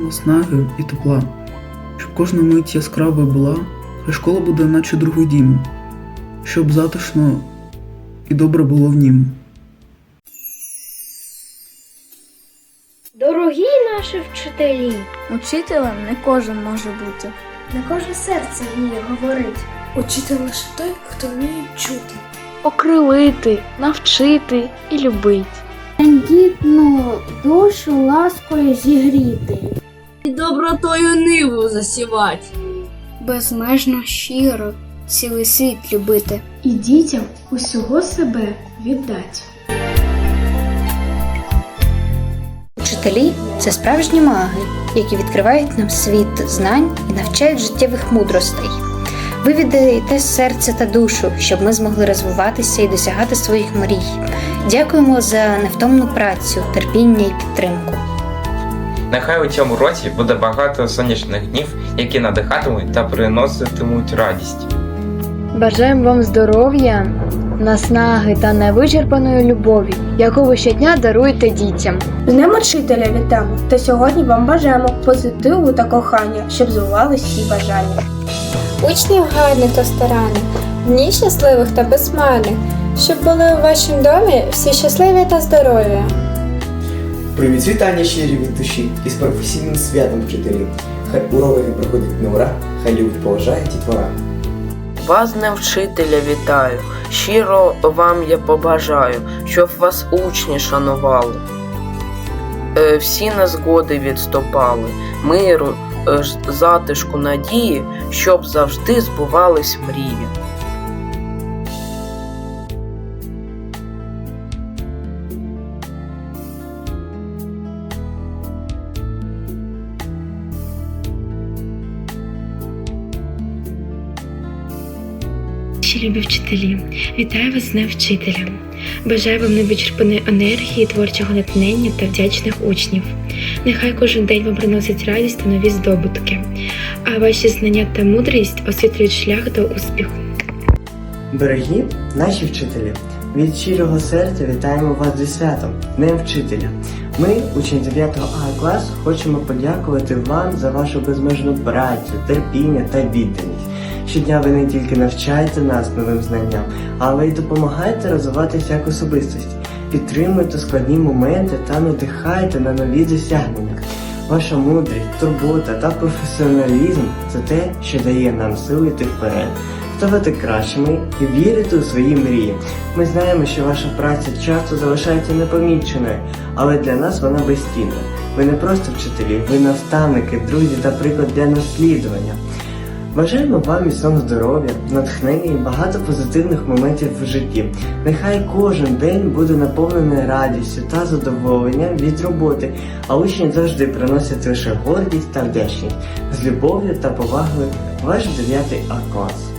наснаги і тепла. Щоб кожна мить яскравою була, хай школа буде наче другий дім, щоб затишно і добре було в нім. Дорогі наші вчителі, Учителем не кожен може бути. не кожне серце вміє говорити. Учитель лише той, хто вміє чути. Окрилити, навчити і любити. Тендітну душу ласкою зігріти. І добротою ниву засівати. Безмежно щиро цілий світ любити. І дітям усього себе віддать. Вчителі це справжні маги, які відкривають нам світ знань і навчають життєвих мудростей. Ви віддаєте серце та душу, щоб ми змогли розвиватися і досягати своїх мрій. Дякуємо за невтомну працю, терпіння і підтримку. Нехай у цьому році буде багато сонячних днів, які надихатимуть та приноситимуть радість. Бажаємо вам здоров'я, наснаги та невичерпаної любові, яку ви щодня даруєте дітям. З Днем учителя вітаємо та сьогодні вам бажаємо позитиву та кохання, щоб збувались всі бажання. Учнів гарних та старанних, дні щасливих та безмарних, щоб були у вашому домі всі щасливі та здорові. Привіт вітання щирі від душі із професійним святом вчителів. Хай уроки проходять на ура, хай любить поважають дітвора. Вас не вчителя вітаю, щиро вам я побажаю, щоб вас учні шанували. Е, Всі незгоди відступали, миру, е, затишку надії, щоб завжди збувались мрії. Любі вчителі, вітаю вас з Днем вчителя. Бажаю вам невичерпаної енергії, творчого натхнення та вдячних учнів. Нехай кожен день вам приносить радість та нові здобутки, а ваші знання та мудрість освітлюють шлях до успіху. Дорогі наші вчителі, від щирого серця вітаємо вас зі святом, Днем вчителя. Ми, учні 9 А класу, хочемо подякувати вам за вашу безмежну працю, терпіння та відданість. Щодня ви не тільки навчаєте нас новим знанням, але й допомагаєте розвиватися як особистості, підтримуєте складні моменти та надихаєте на нові досягнення. Ваша мудрість, турбота та професіоналізм це те, що дає нам сили йти вперед ставати кращими і вірити у свої мрії. Ми знаємо, що ваша праця часто залишається непоміченою, але для нас вона безцінна. Ви не просто вчителі, ви наставники, друзі та приклад для наслідування. Бажаємо вам міцного здоров'я, натхнення і багато позитивних моментів в житті. Нехай кожен день буде наповнений радістю та задоволенням від роботи, а учні завжди приносять лише гордість та вдячність з любов'ю та повагою ваш 9 А клас.